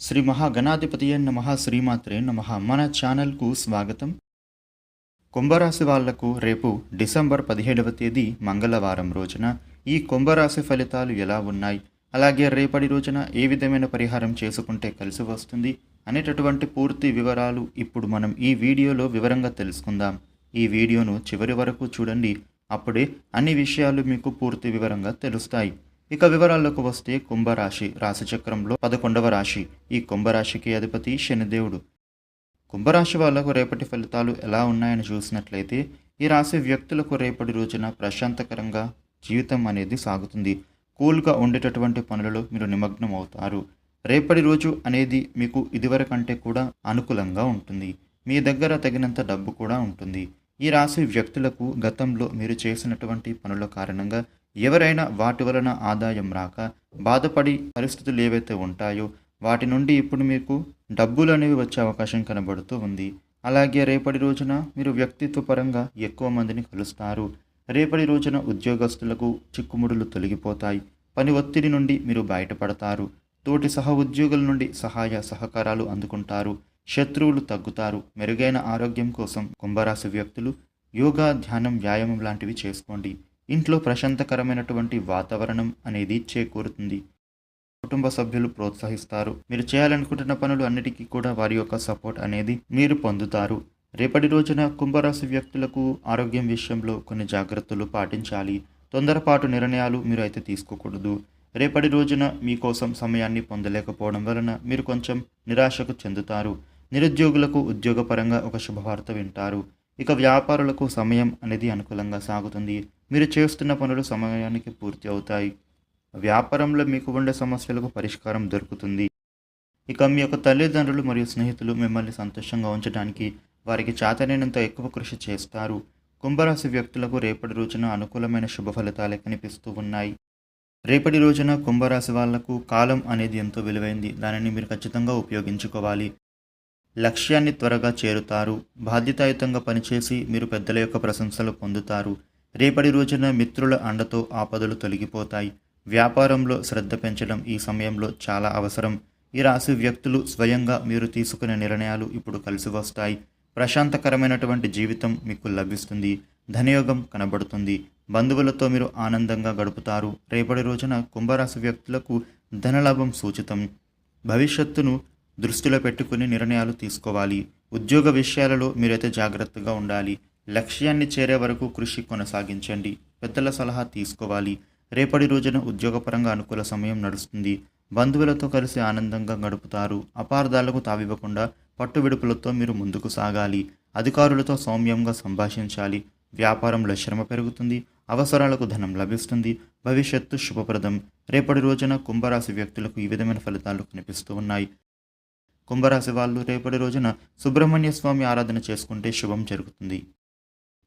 శ్రీ మహాగణాధిపతి నమ శ్రీమాత్రే నమ. మన ఛానల్కు స్వాగతం. కుంభరాశి వాళ్ళకు రేపు డిసెంబర్ పదిహేడవ తేదీ మంగళవారం రోజున ఈ కుంభరాశి ఫలితాలు ఎలా ఉన్నాయి? అలాగే రేపటి రోజున ఏ విధమైన పరిహారం చేసుకుంటే కలిసి వస్తుంది? అనేటటువంటి పూర్తి వివరాలు ఇప్పుడు మనం ఈ వీడియోలో వివరంగా తెలుసుకుందాం. ఈ వీడియోను చివరి వరకు చూడండి. అప్పుడే అన్ని విషయాలు మీకు పూర్తి వివరంగా తెలుస్తాయి. ఇక వివరాల్లోకి వస్తే కుంభరాశి రాశిచక్రంలో పదకొండవ రాశి. ఈ కుంభరాశికి అధిపతి శనిదేవుడు కుంభరాశి వాళ్ళకు రేపటి ఫలితాలు ఎలా ఉన్నాయని చూసినట్లయితే ఈ రాశి వ్యక్తులకు రేపటి రోజున ప్రశాంతకరంగా జీవితం అనేది సాగుతుంది. కూల్గా ఉండేటటువంటి పనులలో మీరు నిమగ్నం అవుతారు రేపటి రోజు అనేది మీకు ఇదివరకంటే కూడా అనుకూలంగా ఉంటుంది. మీ దగ్గర తగినంత డబ్బు కూడా ఉంటుంది. ఈ రాశి వ్యక్తులకు గతంలో మీరు చేసినటువంటి పనుల కారణంగా ఎవరైనా వాటి వలన ఆదాయం రాక బాధపడి పరిస్థితులు ఏవైతే ఉంటాయో వాటి నుండి ఇప్పుడు మీకు డబ్బులు అనేవి వచ్చే అవకాశం కనబడుతూ ఉంది. అలాగే రేపటి రోజున మీరు వ్యక్తిత్వ పరంగా ఎక్కువ మందిని కలుస్తారు. రేపటి రోజున ఉద్యోగస్తులకు చిక్కుముడులు తొలగిపోతాయి. పని ఒత్తిడి నుండి మీరు బయటపడతారు. తోటి సహ ఉద్యోగుల నుండి సహాయ సహకారాలు అందుకుంటారు. శత్రువులు తగ్గుతారు. మెరుగైన ఆరోగ్యం కోసం కుంభరాశి వ్యక్తులు యోగా ధ్యానం వ్యాయామం లాంటివి చేసుకోండి. ఇంట్లో ప్రశాంతకరమైనటువంటి వాతావరణం అనేది చేకూరుతుంది. కుటుంబ సభ్యులు ప్రోత్సహిస్తారు. మీరు చేయాలనుకుంటున్న పనులు అన్నిటికీ కూడా వారి యొక్క సపోర్ట్ అనేది మీరు పొందుతారు. రేపటి రోజున కుంభరాశి వ్యక్తులకు ఆరోగ్యం విషయంలో కొన్ని జాగ్రత్తలు పాటించాలి. తొందరపాటు నిర్ణయాలు మీరు అయితే తీసుకోకూడదు. రేపటి రోజున మీకోసం సమయాన్ని పొందలేకపోవడం వలన మీరు కొంచెం నిరాశకు చెందుతారు. నిరుద్యోగులకు ఉద్యోగపరంగా ఒక శుభవార్త వింటారు. ఇక వ్యాపారులకు సమయం అనేది అనుకూలంగా సాగుతుంది. మీరు చేస్తున్న పనులు సమయానికి పూర్తి అవుతాయి. వ్యాపారంలో మీకు ఉండే సమస్యలకు పరిష్కారం దొరుకుతుంది. ఇక మీ యొక్క తల్లిదండ్రులు మరియు స్నేహితులు మిమ్మల్ని సంతోషంగా ఉంచడానికి వారికి చేతనైనంత ఎక్కువ కృషి చేస్తారు. కుంభరాశి వ్యక్తులకు రేపటి రోజున అనుకూలమైన శుభ ఫలితాలే కనిపిస్తూ ఉన్నాయి. రేపటి రోజున కుంభరాశి వాళ్ళకు కాలం అనేది ఎంతో విలువైంది. దానిని మీరు ఖచ్చితంగా ఉపయోగించుకోవాలి. లక్ష్యాన్ని త్వరగా చేరుతారు. బాధ్యతాయుతంగా పనిచేసి మీరు పెద్దల యొక్క ప్రశంసలు పొందుతారు. రేపటి రోజున మిత్రుల అండతో ఆపదలు తొలగిపోతాయి. వ్యాపారంలో శ్రద్ధ పెంచడం ఈ సమయంలో చాలా అవసరం. ఈ రాశి వ్యక్తులు స్వయంగా మీరు తీసుకునే నిర్ణయాలు ఇప్పుడు కలిసి వస్తాయి. ప్రశాంతకరమైనటువంటి జీవితం మీకు లభిస్తుంది. ధనయోగం కనబడుతుంది. బంధువులతో మీరు ఆనందంగా గడుపుతారు. రేపటి రోజున కుంభరాశి వ్యక్తులకు ధనలాభం సూచితం. భవిష్యత్తును దృష్టిలో పెట్టుకుని నిర్ణయాలు తీసుకోవాలి. ఉద్యోగ విషయాలలో మీరైతే జాగ్రత్తగా ఉండాలి. లక్ష్యాన్ని చేరే వరకు కృషి కొనసాగించండి. పెద్దల సలహా తీసుకోవాలి. రేపటి రోజున ఉద్యోగపరంగా అనుకూల సమయం నడుస్తుంది. బంధువులతో కలిసి ఆనందంగా గడుపుతారు. అపార్థాలకు తావివ్వకుండా పట్టువిడుపులతో మీరు ముందుకు సాగాలి. అధికారులతో సౌమ్యంగా సంభాషించాలి. వ్యాపారంలో శ్రమ పెరుగుతుంది. అవసరాలకు ధనం లభిస్తుంది. భవిష్యత్తు శుభప్రదం. రేపటి రోజున కుంభరాశి వ్యక్తులకు ఈ విధమైన ఫలితాలు కనిపిస్తూ ఉన్నాయి. కుంభరాశి వాళ్ళు రేపటి రోజున సుబ్రహ్మణ్య స్వామి ఆరాధన చేసుకుంటే శుభం జరుగుతుంది.